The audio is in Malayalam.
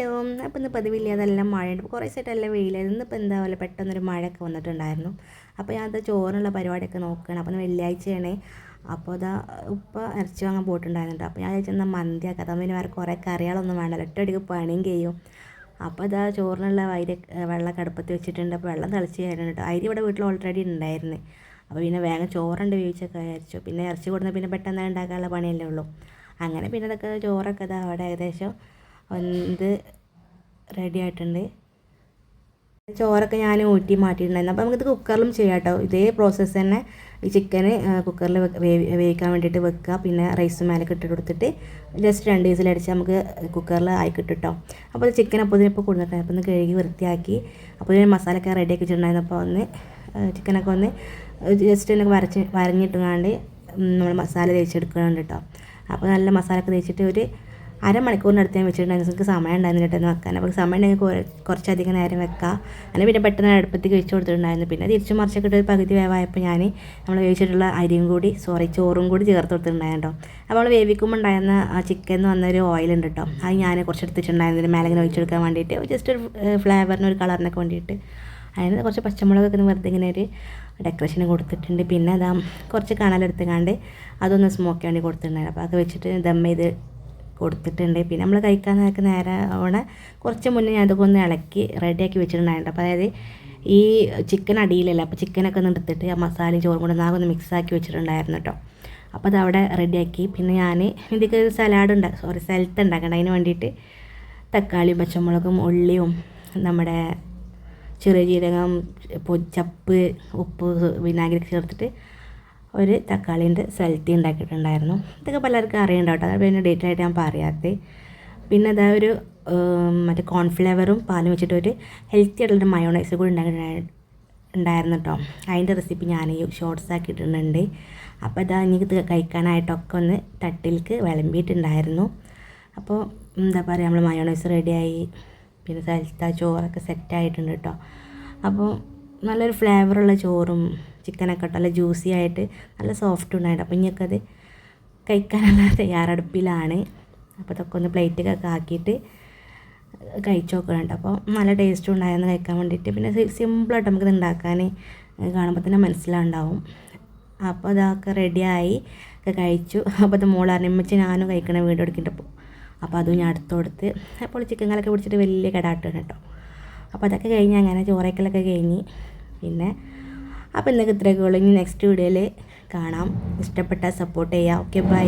ഹലോ അപ്പോൾ ഇന്ന് പതിവില്ലാതെ എല്ലാം മഴയുണ്ട്. കുറേ സൈറ്റെല്ലാം വെയിലായിരുന്നു ഇന്നിപ്പോൾ എന്താ പോലെ പെട്ടെന്നൊരു മഴയൊക്കെ വന്നിട്ടുണ്ടായിരുന്നു. അപ്പോൾ ഞാൻ അത് ചോറിനുള്ള പരിപാടിയൊക്കെ നോക്കുകയാണ് അപ്പോൾ വെള്ളിയാഴ്ചയാണ്. അപ്പോൾ അതാ ഉപ്പ ഇറച്ചി വാങ്ങാൻ പോയിട്ടുണ്ടായിരുന്നുണ്ട് അപ്പോൾ ഞാൻ ചോദിച്ചാൽ മന്തിയാക്കാം. അതാകുമ്പോൾ പിന്നെ വേറെ കുറേ കറികളൊന്നും വേണ്ടല്ലോ ഒറ്റയടിക്ക് പണിയും ചെയ്യും അപ്പോൾ അതാ ചോറിനുള്ള അരി വെള്ളം അടുപ്പത്ത് വെച്ചിട്ടുണ്ട്. അപ്പോൾ വെള്ളം തിളച്ച് കഴിഞ്ഞിട്ട് അരി ഇവിടെ വീട്ടിൽ ഓൾറെഡി ഉണ്ടായിരുന്നു. അപ്പോൾ പിന്നെ വേഗം ചോറുണ്ട് വേവിച്ചൊക്കെ വിചാരിച്ചു. പിന്നെ ഇറച്ചി കൊടുത്താൽ പിന്നെ പെട്ടെന്ന് ഉണ്ടാക്കാനുള്ള പണിയല്ലേ ഉള്ളൂ. അങ്ങനെ പിന്നെ അതൊക്കെ ചോറൊക്കെ ഇതാ അവിടെ ഏകദേശം വെന്ത് റെഡി ആയിട്ടുണ്ട്. ചോറൊക്കെ ഞാൻ ഊറ്റി മാറ്റിയിട്ടുണ്ടായിരുന്നു. അപ്പോൾ നമുക്കിത് കുക്കറിലും ചെയ്യാം കേട്ടോ ഇതേ പ്രോസസ്സ് തന്നെ ഈ ചിക്കന് കുക്കറിൽ വേവിക്കാൻ വേണ്ടിയിട്ട് വെക്കുക. പിന്നെ റൈസ് മേലൊക്കെ ഇട്ട് കൊടുത്തിട്ട് ജസ്റ്റ് രണ്ട് വിസിലടിച്ച് നമുക്ക് കുക്കറിൽ ആയി കിട്ടും കേട്ടോ അപ്പോൾ ചിക്കൻ അപ്പോൾ ഇതിനിപ്പോൾ കൊടുത്തിട്ടുണ്ട്. അപ്പോൾ ഒന്ന് കഴുകി വൃത്തിയാക്കി. അപ്പോൾ ഞാൻ മസാലയൊക്കെ റെഡിയാക്കി വെച്ചിട്ടുണ്ടായിരുന്നു. അപ്പോൾ ഒന്ന് ചിക്കനൊക്കെ ഒന്ന് ജസ്റ്റ് ഒന്ന് വരച്ച് വരഞ്ഞിട്ടുകൊണ്ട് നമ്മൾ മസാല തേച്ചെടുക്കുന്നുണ്ട് കേട്ടോ അപ്പോൾ നല്ല മസാലയൊക്കെ തേച്ചിട്ട് ഒരു അരമണിക്കൂറിന്റെ അടുത്ത് ഞാൻ വെച്ചിട്ടുണ്ടായിരുന്നു എനിക്ക് സമയം ഉണ്ടായിരുന്നു ചേട്ടൻ വെക്കാൻ. അപ്പോൾ സമയം ഉണ്ടെങ്കിൽ കുറച്ചധികം നേരം വെക്കാം. അങ്ങനെ പിന്നെ പെട്ടെന്ന് അടുപ്പത്തേക്ക് വെച്ച് കൊടുത്തിട്ടുണ്ടായിരുന്നു. പിന്നെ തിരിച്ചു മറിച്ചൊക്കെ ഇട്ട് പകുതി വേവായപ്പോൾ ഞാൻ നമ്മൾ വേവിച്ചിട്ടുള്ള അരിയും കൂടി സോറി ചോറും കൂടി ചേർത്ത് കൊടുത്തിട്ടുണ്ടായിരുന്നു അപ്പോൾ നമ്മൾ വേവിക്കുമ്പോൾ ഉണ്ടായിരുന്ന ആ ചിക്കൻ എന്ന് പറഞ്ഞൊരു ഓയിലുണ്ട് കേട്ടോ. അത് ഞാൻ കുറച്ച് എടുത്തിട്ടുണ്ടായിരുന്നു. മേലെ ഇങ്ങനെ ഒഴിച്ചെടുക്കാൻ വേണ്ടിയിട്ട്. ജസ്റ്റ് ഒരു ഫ്ലേവറിന് ഒരു കളറിനൊക്കെ വേണ്ടിയിട്ട്. അതിന് കുറച്ച് പച്ചമുളകൊക്കെ വെറുതെ ഇങ്ങനെ ഒരു ഡെക്കറേഷൻ കൊടുത്തിട്ടുണ്ട്. പിന്നെ അതാ കുറച്ച് കണലെടുത്തുകാണ്ട് അതൊന്ന് സ്മോക്ക് വേണ്ടി കൊടുത്തിട്ടുണ്ടായിരുന്നു. അപ്പോൾ അത് വെച്ചിട്ട് ദം ചെയ്ത് കൊടുത്തിട്ടുണ്ട്. പിന്നെ നമ്മൾ കഴിക്കാൻ നേരത്തെ നേരെ അവിടെ കുറച്ച് മുന്നേ ഞാൻ അതൊക്കെ ഒന്ന് ഇളക്കി റെഡിയാക്കി വെച്ചിട്ടുണ്ടായിരുന്നു. അപ്പോൾ അതായത് ഈ ചിക്കൻ അടിയിലല്ല അപ്പോൾ ചിക്കനൊക്കെ ഒന്ന് എടുത്തിട്ട് ആ മസാലയും ചോറും കൂടെ നാകൊന്ന് മിക്സാക്കി വെച്ചിട്ടുണ്ടായിരുന്നു കേട്ടോ അപ്പോൾ അതവിടെ റെഡിയാക്കി പിന്നെ ഞാൻ ഇതിക്ക് സലാഡ് ഉണ്ട് സോറി സലത്ത് ഉണ്ടാക്കണം. അതിന് വേണ്ടിയിട്ട് തക്കാളിയും പച്ചമുളകും ഉള്ളിയും നമ്മുടെ ചെറിയ ജീരകം ചപ്പ് ഉപ്പ് വിനാഗിരി ചേർത്തിട്ട് ഒരു തക്കാളീന്റെ സൽത്തി ഉണ്ടാക്കിയിട്ടുണ്ടായിരുന്നു. ഇതൊക്കെ പലർക്കും അറിയണ്ടാവും കേട്ടോ. പിന്നെ ഡേറ്റ് ആയിട്ട് ഞാൻ പറയാത്തേ. പിന്നെ അതാ ഒരു മറ്റേ കോൺഫ്ലവറും പാലും വെച്ചിട്ട് ഒരു ഹെൽത്തി ആയിട്ടുള്ളൊരു മയോണൈസ് കൂടി ഉണ്ടാക്കി ഉണ്ടായിരുന്നു കേട്ടോ. അതിന്റെ റെസിപ്പി ഞാൻ ഈ ഷോർട്സ് ആക്കിയിട്ടുണ്ട് അപ്പോൾ ഇതാ എനിക്ക് കഴിക്കാനായിട്ടൊക്കെ ഒന്ന് തട്ടിലേക്ക് വിളമ്പിയിട്ടുണ്ടായിരുന്നു. അപ്പോൾ എന്താ പറയുക നമ്മൾ മയോണൈസ് റെഡിയായി പിന്നെ സൽത്ത ചോറൊക്കെ സെറ്റായിട്ടുണ്ട് കേട്ടോ. അപ്പോൾ നല്ലൊരു ഫ്ലേവറുള്ള ചോറും ചിക്കനൊക്കെ ഇട്ട് നല്ല ജ്യൂസി ആയിട്ട് നല്ല സോഫ്റ്റ് ഉണ്ടായിട്ട് അപ്പോൾ ഇനിയൊക്കെ കഴിക്കാനുള്ള തയ്യാറെടുപ്പിലാണ്. അപ്പോൾ ഇതൊക്കെ ഒന്ന് പ്ലേറ്റൊക്കെ ആക്കിയിട്ട് കഴിച്ചു നോക്കുന്നുണ്ട് അപ്പോൾ നല്ല ടേസ്റ്റും ഉണ്ടായിരുന്നു കഴിക്കാൻ വേണ്ടിയിട്ട്. പിന്നെ സിമ്പിളായിട്ട് നമുക്കിത് ഉണ്ടാക്കാൻ കാണുമ്പോൾ തന്നെ മനസ്സിലാവുണ്ടാവും. അപ്പോൾ അതൊക്കെ റെഡിയായി ഒക്കെ കഴിച്ചു. അപ്പോൾ അത് മോളറിഞ്ഞമ്മച്ച് ഞാനും കഴിക്കണ വീട് എടുക്കേണ്ടപ്പോൾ അപ്പോൾ അതും ഞാൻ അടുത്ത് കൊടുത്ത് അപ്പോൾ ചിക്കൻ കലൊക്കെ പിടിച്ചിട്ട് വലിയ കടാട്ടാണ് കേട്ടോ. അപ്പോൾ അതൊക്കെ കഴിഞ്ഞ് അങ്ങനെ ചോറയ്ക്കലൊക്കെ കഴിഞ്ഞ്. പിന്നെ അപ്പോൾ ഇന്നൊക്കെ ഇത്രയൊക്കെ ഉള്ളൂ. ഇനി നെക്സ്റ്റ് വീഡിയോയിൽ കാണാം. ഇഷ്ടപ്പെട്ടാൽ സപ്പോർട്ട് ചെയ്യുക ഓക്കെ ബൈ